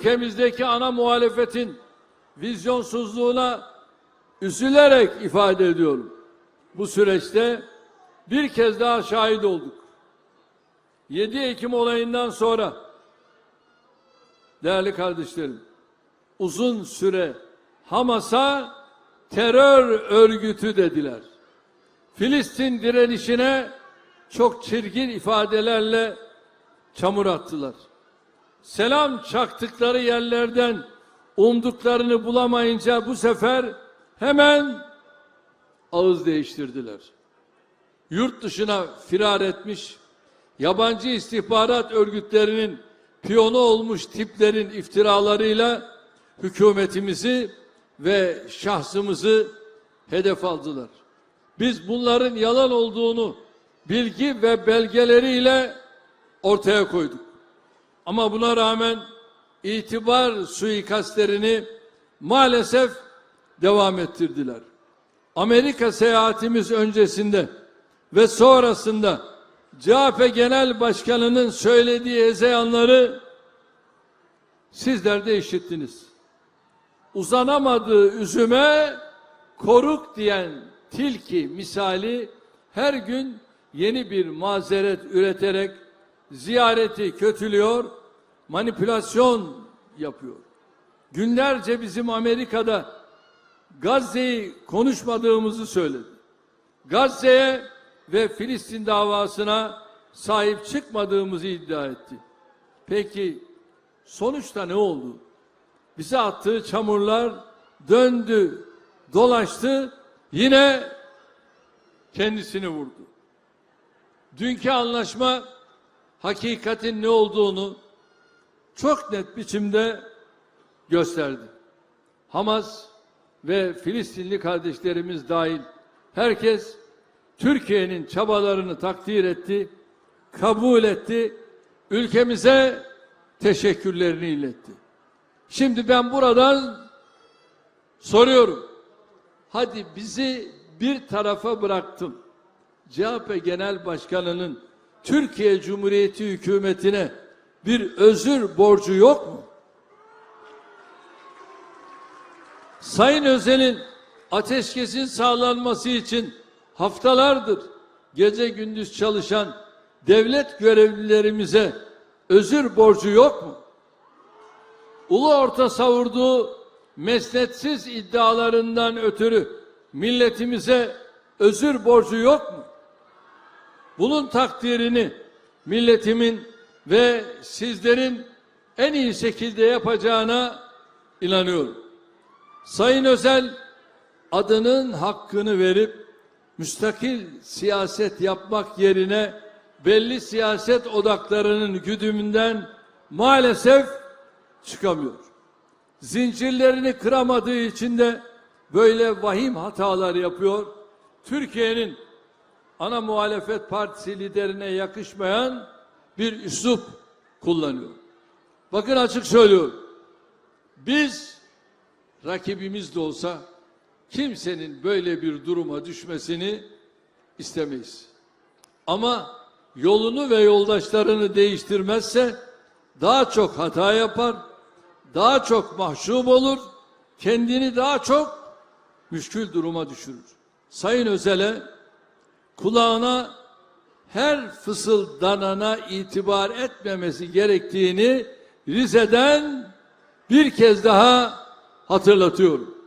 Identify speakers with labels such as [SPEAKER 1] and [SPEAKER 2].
[SPEAKER 1] ülkemizdeki ana muhalefetin vizyonsuzluğuna üzülerek ifade ediyorum. Bu süreçte bir kez daha şahit olduk. 7 Ekim olayından sonra değerli kardeşlerim uzun süre Hamas'a terör örgütü dediler. Filistin direnişine çok çirkin ifadelerle çamur attılar. Selam çaktıkları yerlerden umduklarını bulamayınca bu sefer hemen ağız değiştirdiler. Yurt dışına firar etmiş, yabancı istihbarat örgütlerinin piyonu olmuş tiplerin iftiralarıyla hükümetimizi ve şahsımızı hedef aldılar. Biz bunların yalan olduğunu bilgi ve belgeleriyle ortaya koyduk. Ama buna rağmen itibar suikastlerini maalesef devam ettirdiler. Amerika seyahatimiz öncesinde ve sonrasında CHP Genel Başkanı'nın söylediği hezeyanları sizler de işittiniz. Uzanamadığı üzüme koruk diyen tilki misali her gün yeni bir mazeret üreterek ziyareti kötülüyor, manipülasyon yapıyor. Günlerce bizim Amerika'da Gazze'yi konuşmadığımızı söyledi. Gazze'ye ve Filistin davasına sahip çıkmadığımızı iddia etti. Peki sonuçta ne oldu? Bize attığı çamurlar döndü, dolaştı, yine kendisini vurdu. Dünkü anlaşma hakikatin ne olduğunu çok net biçimde gösterdi. Hamas ve Filistinli kardeşlerimiz dahil herkes Türkiye'nin çabalarını takdir etti, kabul etti, ülkemize teşekkürlerini iletti. Şimdi ben buradan soruyorum. Hadi bizi bir tarafa bıraktım. CHP Genel Başkanı'nın Türkiye Cumhuriyeti hükümetine bir özür borcu yok mu? Sayın Özel'in ateşkesin sağlanması için haftalardır gece gündüz çalışan devlet görevlilerimize özür borcu yok mu? Ulu orta savurduğu mesnetsiz iddialarından ötürü milletimize özür borcu yok mu? Bunun takdirini milletimin ve sizlerin en iyi şekilde yapacağına inanıyorum. Sayın Özel adının hakkını verip müstakil siyaset yapmak yerine belli siyaset odaklarının güdümünden maalesef çıkamıyor. Zincirlerini kıramadığı için de böyle vahim hatalar yapıyor. Türkiye'nin ana muhalefet partisi liderine yakışmayan bir üslup kullanıyor. Bakın açık söylüyorum. Biz rakibimiz de olsa kimsenin böyle bir duruma düşmesini istemeyiz. Ama yolunu ve yoldaşlarını değiştirmezse daha çok hata yapar, daha çok mahcup olur, kendini daha çok müşkül duruma düşürür. Sayın Özel'e kulağına her fısıldanana itibar etmemesi gerektiğini Rize'den bir kez daha hatırlatıyorum.